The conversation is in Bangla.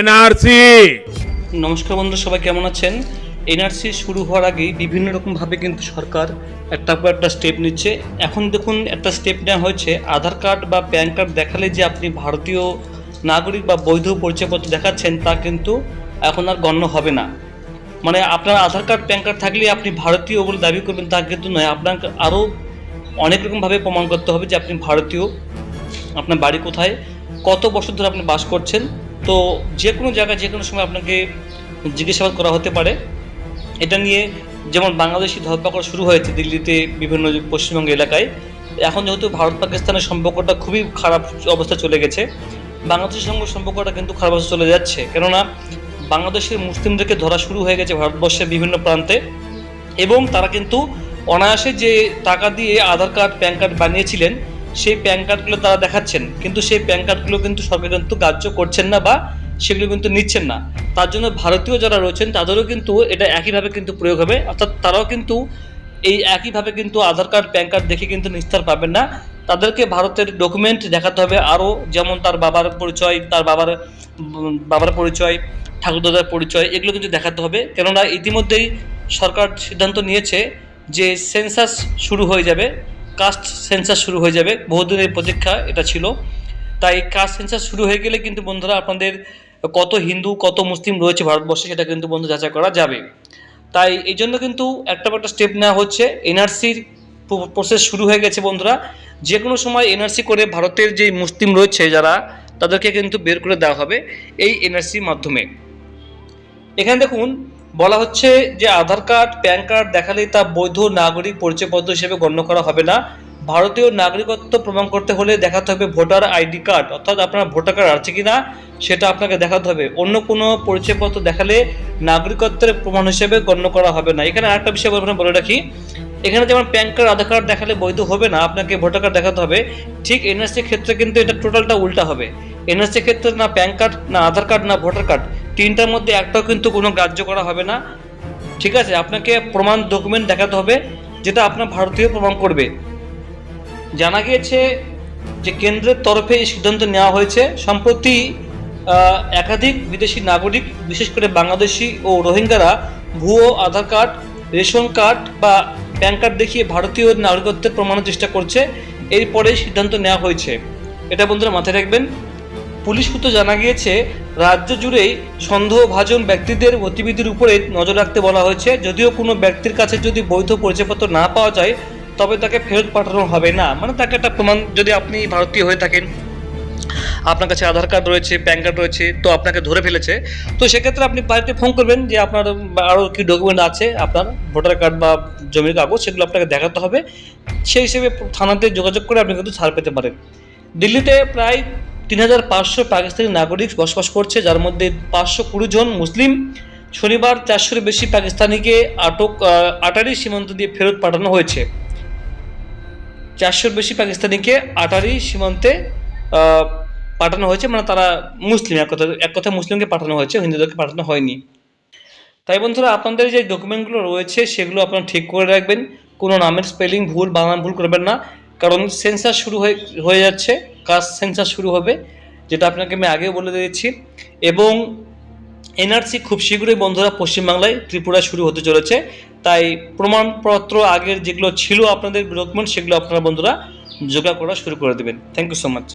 এনআরসি। নমস্কার বন্ধু সবাই কেমন আছেন? এনআরসি শুরু হওয়ার আগেই বিভিন্ন রকমভাবে কিন্তু সরকার একটা পর একটা স্টেপ নিচ্ছে। এখন দেখুন, একটা স্টেপ নেওয়া হয়েছে। আধার কার্ড বা প্যান কার্ড দেখালে যে আপনি ভারতীয় নাগরিক বা বৈধ পরিচয়পত্র দেখাচ্ছেন, তা কিন্তু এখন আর গণ্য হবে না। মানে আপনার আধার কার্ড, প্যান কার্ড থাকলে আপনি ভারতীয় বলে দাবি করবেন, তা কিন্তু নয়। আপনাকে আরও অনেক রকমভাবে প্রমাণ করতে হবে যে আপনি ভারতীয়। আপনার বাড়ি কোথায়? কত বছর ধরে আপনি বাস করছেন? তো যে কোনো জায়গায়, যে কোনো সময় আপনাকে জিজ্ঞাসাবাদ করা হতে পারে। এটা নিয়ে যেমন বাংলাদেশি ধরপাকড় শুরু হয়েছে দিল্লিতে বিভিন্ন পশ্চিমবঙ্গ এলাকায়, এখন যেহেতু ভারত পাকিস্তানের সম্পর্কটা খুবই খারাপ অবস্থা চলে গেছে, বাংলাদেশের সঙ্গে সম্পর্কটা কিন্তু খারাপ অবস্থা চলে যাচ্ছে। কেননা বাংলাদেশের মুসলিমদেরকে ধরা শুরু হয়ে গেছে ভারতবর্ষের বিভিন্ন প্রান্তে এবং তারা কিন্তু অনায়াসে যে টাকা দিয়ে আধার কার্ড, প্যান কার্ড বানিয়েছিলেন সেই প্যান কার্ডগুলো তারা দেখাচ্ছেন। কিন্তু সেই প্যান কার্ডগুলো কিন্তু সরকার কিন্তু গ্রাহ্য করছেন না বা সেগুলো কিন্তু নিচ্ছেন না। তার জন্য ভারতীয় যারা রয়েছেন, তাদেরও কিন্তু এটা একইভাবে কিন্তু প্রয়োগ হবে। অর্থাৎ তারাও কিন্তু এই একইভাবে কিন্তু আধার কার্ড প্যান কার্ড দেখে কিন্তু নিস্তার পাবেন না। তাদেরকে ভারতের ডকুমেন্ট দেখাতে হবে। আরও যেমন তার বাবার পরিচয়, তার বাবার বাবার পরিচয়, ঠাকুরদাদার পরিচয়, এগুলো কিন্তু দেখাতে হবে। কেননা ইতিমধ্যেই সরকার সিদ্ধান্ত নিয়েছে যে সেন্সাস শুরু হয়ে যাবে। কাস্ট সেন্সাস শুরু হয়ে যাবে। বহুদিনের প্রতীক্ষা এটা ছিল। তাই কাস্ট সেন্সাস শুরু হয়ে গেলে কিন্তু বন্ধুরা আপনাদের কত হিন্দু, কত মুসলিম রয়েছে ভারতবর্ষে সেটা কিন্তু বন্ধু যাচাই করা যাবে। তাই এই জন্য কিন্তু একটা একটা স্টেপ নেওয়া হচ্ছে। এনআরসির প্রসেস শুরু হয়ে গেছে বন্ধুরা। যে কোনো সময় এনআরসি করে ভারতের যে মুসলিম রয়েছে যারা, তাদেরকে কিন্তু বের করে দেওয়া হবে এই এনআরসির মাধ্যমে। এখানে দেখুন বলা হচ্ছে যে আধার কার্ড, প্যান কার্ড দেখালেই তা বৈধ নাগরিক পরিচয়পত্র হিসেবে গণ্য করা হবে না। ভারতীয় নাগরিকত্ব প্রমাণ করতে হলে দেখাতে হবে ভোটার আইডি কার্ড। অর্থাৎ আপনার ভোটার কার্ড আছে কি না সেটা আপনাকে দেখাতে হবে। অন্য কোনো পরিচয়পত্র দেখালে নাগরিকত্বের প্রমাণ হিসেবে গণ্য করা হবে না। এখানে আরেকটা বিষয় বলে রাখি। এখানে যেমন প্যান কার্ড, আধার কার্ড দেখালে বৈধ হবে না, আপনাকে ভোটার কার্ড দেখাতে হবে। ঠিক এনআরসির ক্ষেত্রে কিন্তু এটা টোটালটা উল্টা হবে। এনআরসির ক্ষেত্রে না প্যান কার্ড, না আধার কার্ড, না ভোটার কার্ড। তিনটার মধ্যে একটাও কিন্তু কোনো গ্রাহ্য করা হবে না। ঠিক আছে? আপনাকে প্রমাণ ডকুমেন্ট দেখাতে হবে, যেটা আপনার ভারতীয় প্রমাণ করবে। জানা গিয়েছে যে কেন্দ্রের তরফে এই সিদ্ধান্ত নেওয়া হয়েছে। সম্প্রতি একাধিক বিদেশি নাগরিক, বিশেষ করে বাংলাদেশি ও রোহিঙ্গারা ভুয়ো আধার কার্ড, রেশন কার্ড বা প্যান কার্ড দেখিয়ে ভারতীয় নাগরিকত্বের প্রমাণের চেষ্টা করছে। এরপরে সিদ্ধান্ত নেওয়া হয়েছে। এটা বন্ধুরা মাথায় রাখবেন। পুলিশ সূত্রে জানা গিয়েছে, রাজ্য জুড়েই সন্দেহভাজন ব্যক্তিদের গতিবিধির উপরে নজর রাখতে বলা হয়েছে। যদিও কোনো ব্যক্তির কাছে যদি বৈধ পরিচয়পত্র না পাওয়া যায়, তবে তাকে ফেরত পাঠানো হবে না। মানে তাকে একটা প্রমাণ যদি আপনি ভারতীয় হয়ে থাকেন, আপনার কাছে আধার কার্ড রয়েছে, প্যান কার্ড রয়েছে, তো আপনাকে ধরে ফেলেছে। তো সেক্ষেত্রে আপনি বাড়িতে ফোন করবেন যে আপনার আরও কি ডকুমেন্ট আছে, আপনার ভোটার কার্ড বা জমির কাগজ, সেগুলো আপনাকে দেখাতে হবে। সেই হিসেবে থানাতে যোগাযোগ করে আপনি কিন্তু ছাড় পেতে পারেন। দিল্লিতে প্রায় তিন হাজার পাঁচশো পাকিস্তানি নাগরিক বসবাস করছে, যার মধ্যে পাঁচশো কুড়ি জন মুসলিম। শনিবার চারশোর বেশি পাকিস্তানিকে আটক আটারি সীমান্ত দিয়ে ফেরত পাঠানো হয়েছে। চারশোর বেশি পাকিস্তানিকে আটারি সীমান্তে পাঠানো হয়েছে মানে তারা মুসলিম, এক কথা এক কথা মুসলিমকে পাঠানো হয়েছে, হিন্দুদেরকে পাঠানো হয়নি। তাই বন্ধুরা, আপনাদের যে ডকুমেন্টগুলো রয়েছে, সেগুলো আপনারা ঠিক করে রাখবেন। কোনো নামের স্পেলিং ভুল বানান ভুল করবেন না, কারণ সেন্সার শুরু হয়ে হয়ে যাচ্ছে। কাস্ট সেন্সার শুরু হবে, যেটা আপনাকে আমি আগেও বলে দিয়েছি। এবং এনআরসি খুব শীঘ্রই বন্ধুরা পশ্চিমবাংলায় ত্রিপুরা শুরু হতে চলেছে। তাই প্রমাণপত্র আগের যেগুলো ছিল আপনাদের ডকুমেন্ট সেগুলো আপনারা বন্ধুরা যোগা করা শুরু করে দেবেন। Thank you so much